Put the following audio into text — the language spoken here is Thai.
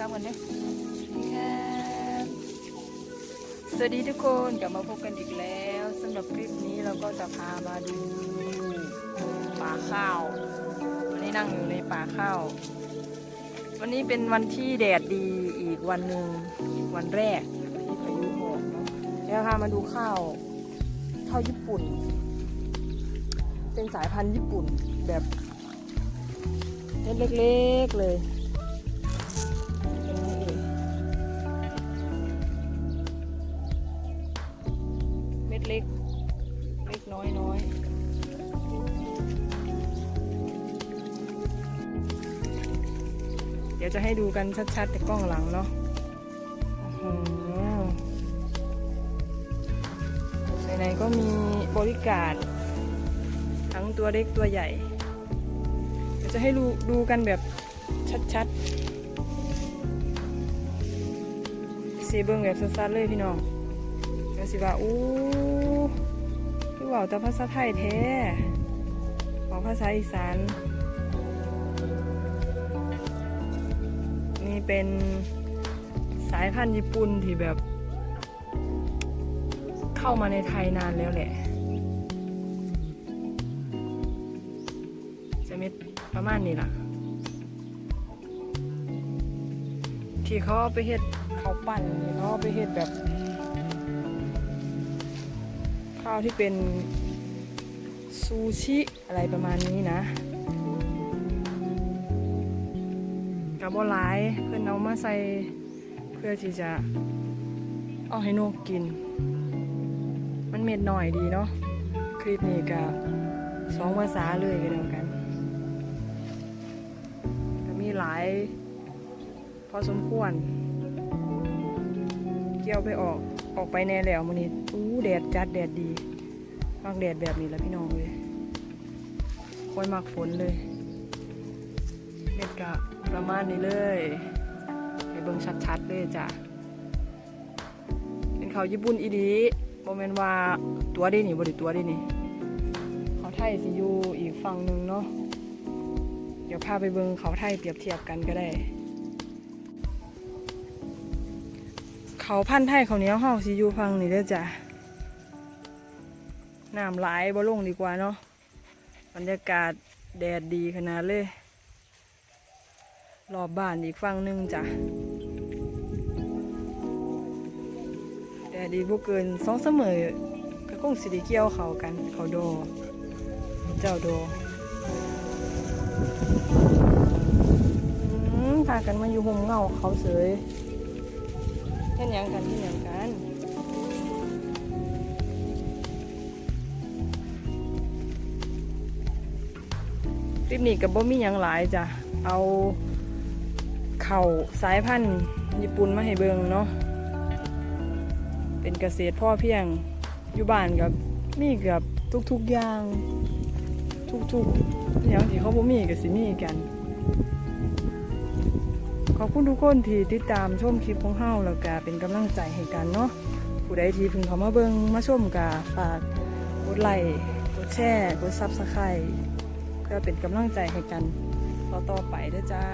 ครับกันเนี่ยครับสวัสดีทุกคนกลับมาพบกันอีกแล้วสำหรับคลิปนี้เราก็จะพามาดูป่าข้าว วันนี้นั่งอยู่ในป่าข้าว วันนี้เป็นวันที่แดดดีอีกวันหนึ่งวันแรกที่พายุบอกเนาะเดี๋ยวพามาดูข้าวข้าวญี่ปุ่น เป็นสายพันธุ์ญี่ปุ่นแบบเม็ดเล็กๆเลย เล็กเล็กน้อยน้อยเดี๋ยวจะให้ดูกันชัดๆแต่กล้องหลังเนาะอื้อหือไหนๆก็มีบริการทั้งตัวเล็กตัวใหญ่ เดี๋ยวจะให้ดูดูกันแบบชัดๆสีเบิ้งแบบสั้นๆเลยพี่น้องเดี๋ยวสิว่าอู้ คือว่าแต่ภาษาไทยแท้บอกภาษาอีสาน นี่เป็นสายพันธุ์ญี่ปุ่นที่แบบ เข้ามาในไทยนานแล้วแหละ จะม็ดประมาณนี้ล่ะ ที่เขาเอาไปเฮ็ดเขาปั่นนี่เขาเอาไปเฮ็ดแบบ ข้าวที่เป็นซูชิอะไรประมาณนี้นะกับบหลายเพื่อนเอามาใส่เพื่อที่จะเอาให้นกกิน มันเม็ดหน่อยดีเนาะคลิปนี้กับสองภาษาเลยกันเดียวกันก็มีหลายพอสมควร เกี่ยวไปออก ออกไปแน่แล้วมันนี้อู้แดดจัดแดดดีมักแดดแบบนี้แล้วพี่น้องเลยค่อยมักฝนเลยเม็ดกะประมาณนี้เลยให้เบิ่งชัดๆเลยจ้ะเป็นเขาญี่ปุ่นอีดีโมเมนว่าตัวได้นี่บริตัวได้นี่เขาไทยสิอยู่อีกฝั่งหนึ่งเนาะเดี๋ยวพาไปเบิงเขาไทยเปรียบเทียบกันก็ได้ เขาพันไทยเขาเหนี้ยวเฮาสิอยู่ฟังนี่เด้อจ้ะน้ำไหลายบ่ลงดีกว่าเนาะบรรยากาศแดดดีขนาดเลย รอบบ้านอีกฝั่งหนึงจ้ะแดดดีบ่เกินสองเสมอก็คงสิได้เกี่ยวเขากันเขาโด เจ้าโดอืมพากันมาอยู่ห่มเงาเขาเสย เห็นยังกันที่ยังกันคลิปนี้กับบ่มียังหลายจ้ะ เอาเข่าสายพันธุ์ญี่ปุ่นมาให้เบิงเนาะ เป็นเกษตรพ่อเพียงอยู่บ้านกับมีเกับทุกๆอย่าง ทุกๆอย่างที่เขาบ่มีกับสิมีกัน ขอบคุณทุกคนที่ติดตามชมคลิปของเฮาแล้วก็เป็นกำลังใจให้กันเนาะผู้ใดที่เพิ่งเข้ามาเบิ่งมาชมก็ฝากกดไลค์กดแชร์กดซับสไครต์เพื่อเป็นกำลังใจให้กันต่อๆไปด้อจ้า